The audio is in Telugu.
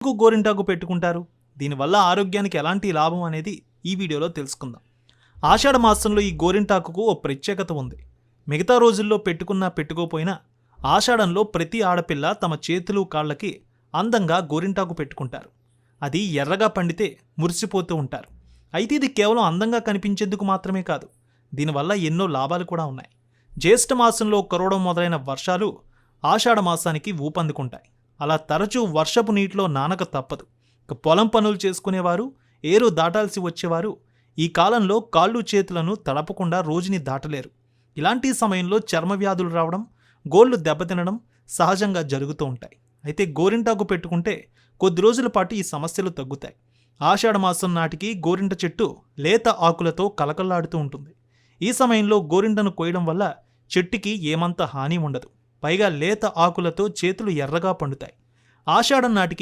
ఎందుకు గోరింటాకు పెట్టుకుంటారు? దీనివల్ల ఆరోగ్యానికి ఎలాంటి లాభం అనేది ఈ వీడియోలో తెలుసుకుందాం. ఆషాఢ మాసంలో ఈ గోరింటాకుకు ఓ ప్రత్యేకత ఉంది. మిగతా రోజుల్లో పెట్టుకున్నా పెట్టుకోపోయినా ఆషాఢంలో ప్రతి ఆడపిల్ల తమ చేతులు కాళ్ళకి అందంగా గోరింటాకు పెట్టుకుంటారు. అది ఎర్రగా పండితే మురిసిపోతూ ఉంటారు. అయితే ఇది కేవలం అందంగా కనిపించేందుకు మాత్రమే కాదు దీనివల్ల ఎన్నో లాభాలు కూడా ఉన్నాయి. జ్యేష్ఠ మాసంలో కురవడం మొదలైన వర్షాలు ఆషాఢ మాసానికి ఊపందుకుంటాయి. అలా తరచూ వర్షపు నీటిలో నానక తప్పదు. ఇక పొలం పనులు చేసుకునేవారు ఏరు దాటాల్సి వచ్చేవారు. ఈ కాలంలో కాళ్ళు చేతులను తడపకుండా రోజుని దాటలేరు. ఇలాంటి సమయంలో చర్మ వ్యాధులు రావడం గోళ్ళు దెబ్బతినడం సహజంగా జరుగుతూ ఉంటాయి. అయితే గోరింటాకు పెట్టుకుంటే కొద్ది రోజుల పాటు ఈ సమస్యలు తగ్గుతాయి. ఆషాఢ మాసం నాటికి గోరింట చెట్టు లేత ఆకులతో కలకల్లాడుతూ ఉంటుంది. ఈ సమయంలో గోరింటను కోయడం వల్ల చెట్టుకి ఏమంత హాని ఉండదు. పైగా లేత ఆకులతో చేతులు ఎర్రగా పండుతాయి. ఆషాఢం నాటికి